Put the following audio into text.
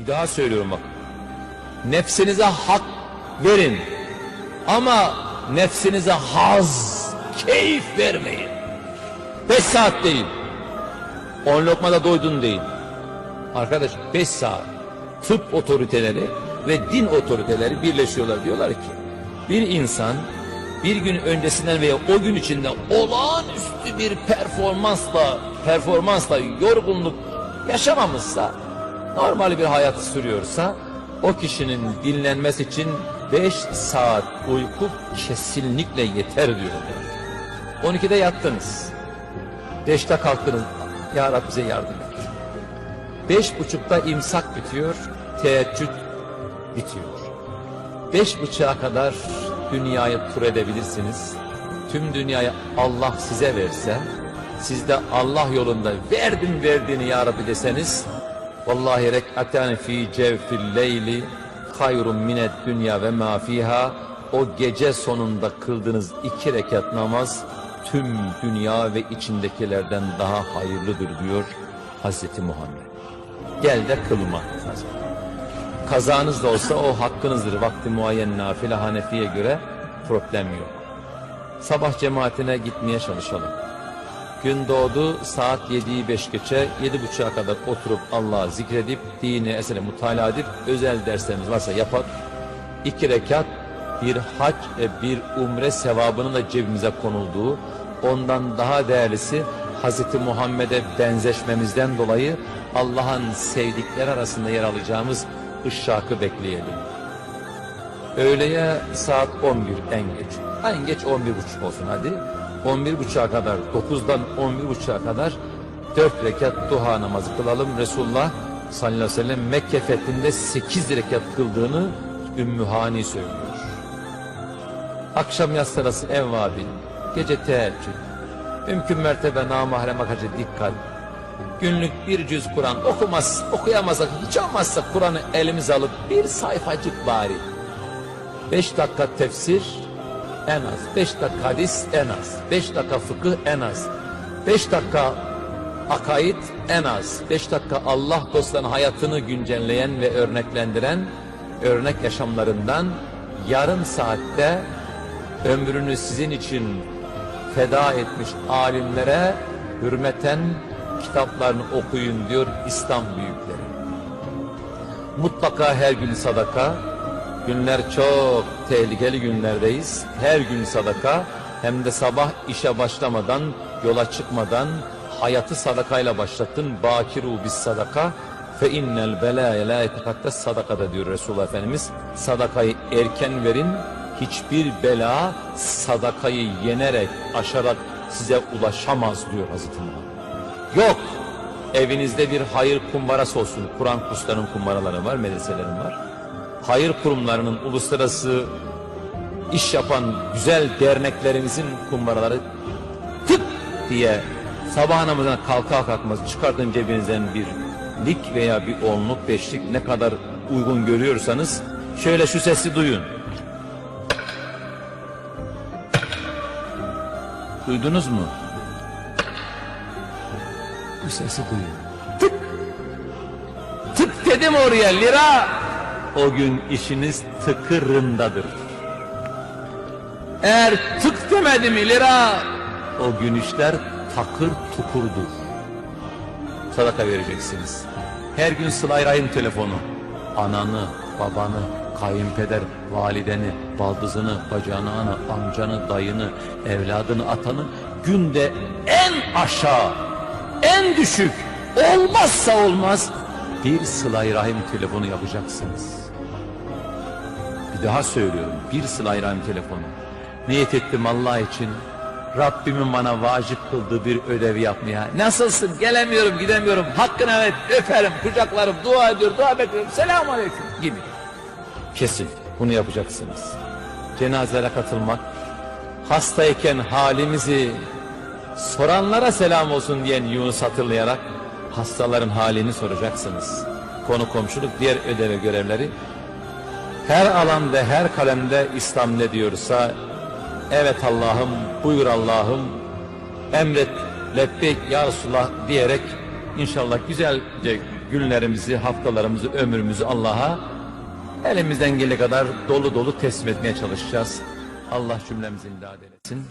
Bir daha söylüyorum bak. Nefsinize hak verin. Ama nefsinize haz, keyif vermeyin. Beş saat değil. On lokmada doydun değil. Arkadaş beş saat tıp otoriteleri ve din otoriteleri birleşiyorlar. Diyorlar ki bir insan bir gün öncesinden veya o gün içinde olağanüstü bir performansla performansla yorgunluk yaşamamışsa normal bir hayat sürüyorsa o kişinin dinlenmesi için 5 saat uyku kesinlikle yeter diyorlar. 12'de yattınız. 5'te kalktınız. Ya Rab bize yardım et. Beş buçukta imsak bitiyor, teheccüd bitiyor. Beş buçuğa kadar dünyayı tur edebilirsiniz. Tüm dünyayı Allah size verse, siz de Allah yolunda verdin verdiğini ya Rabbi deseniz, Vallahi rek'aten fi cevfil leyli hayrun mined dünya ve ma fiha o gece sonunda kıldığınız iki rekat namaz tüm dünya ve içindekilerden daha hayırlıdır diyor Hazreti Muhammed. Gel de kılma. Kazanız da olsa o hakkınızdır. Vakti muayyen nafile Hanefi'ye göre problem yok. Sabah cemaatine gitmeye çalışalım. Gün doğdu saat 7'yi 5 geçe 7.30'a kadar oturup Allah'ı zikredip dini esere mutala edip özel derslerimiz varsa yapar. İki rekat bir hac ve bir umre sevabının da cebimize konulduğu ondan daha değerlisi Hazreti Muhammed'e benzeşmemizden dolayı Allah'ın sevdikleri arasında yer alacağımız ışşakı bekleyelim. Öğleye saat 11 en geç. En geç 11.30 olsun hadi. 11.30'a kadar 9'dan 11.30'a kadar 4 rekat duha namazı kılalım. Resulullah sallallahu aleyhi ve sellem Mekke fethinde 8 rekat kıldığını Ümmü Hani söylüyor. Akşam yaz sırası gece teheccüd, mümkün mertebe namahrem hacı dikkat, günlük bir cüz Kur'an okumaz, okuyamazsak hiç olmazsa Kur'an'ı elimize alıp bir sayfacık bari. Beş dakika tefsir en az, beş dakika hadis en az, beş dakika fıkıh en az, beş dakika akaid en az, beş dakika Allah dostlarının hayatını güncelleyen ve örneklendiren örnek yaşamlarından yarım saatte ömrünü sizin için feda etmiş alimlere hürmeten kitaplarını okuyun diyor İslam büyükleri. Mutlaka her gün sadaka. Günler çok tehlikeli günlerdeyiz. Her gün sadaka hem de sabah işe başlamadan, yola çıkmadan hayatı sadakayla başlattın. Bakiru bis sadaka fe innel belâye la yetekaddes sadakada diyor Resulullah Efendimiz. Sadakayı erken verin. Hiçbir bela sadakayı yenerek, aşarak size ulaşamaz diyor Hazreti Muhammed. Yok. Evinizde bir hayır kumbarası olsun. Kur'an kurslarının kumbaraları var, medreselerin var. Hayır kurumlarının uluslararası iş yapan güzel derneklerimizin kumbaraları tık diye sabah namazına kalka kalkmaz çıkartın cebinizden bir lik veya bir onluk beşlik ne kadar uygun görüyorsanız şöyle şu sesi duyun. Duydunuz mu? Bu sesi duyun. Tık! Tık dedim oraya lira. O gün işiniz tıkırındadır. Eğer tık demedi mi lira, o gün işler takır tukurdur. Sadaka vereceksiniz. Her gün sılay rahim telefonu. Ananı, babanı, kayınpeder, valideni, baldızını, bacağını, amcanı, dayını, evladını, atanı günde en aşağı, en düşük, olmazsa olmaz bir sılay rahim telefonu yapacaksınız. Bir daha söylüyorum. Bir sıla rahim telefonu. Niyet ettim Allah için. Rabbimin bana vacip kıldığı bir ödevi yapmaya. Nasılsın? Gelemiyorum, gidemiyorum. Hakkını evet, öperim, kucaklarım, dua ediyorum, dua bekliyorum. Selamun aleyküm gibi. Kesin. Bunu yapacaksınız. Cenazelere katılmak, hastayken halimizi soranlara selam olsun diyen Yunus hatırlayarak hastaların halini soracaksınız. Konu komşuluk, diğer ödev ve görevleri her alan ve her kalemde İslam ne diyorsa evet Allah'ım buyur Allah'ım emret lebbeyk ya Resulullah diyerek inşallah güzelce günlerimizi, haftalarımızı, ömrümüzü Allah'a elimizden geldiği kadar dolu dolu teslim etmeye çalışacağız. Allah cümlemizi imdad eylesin.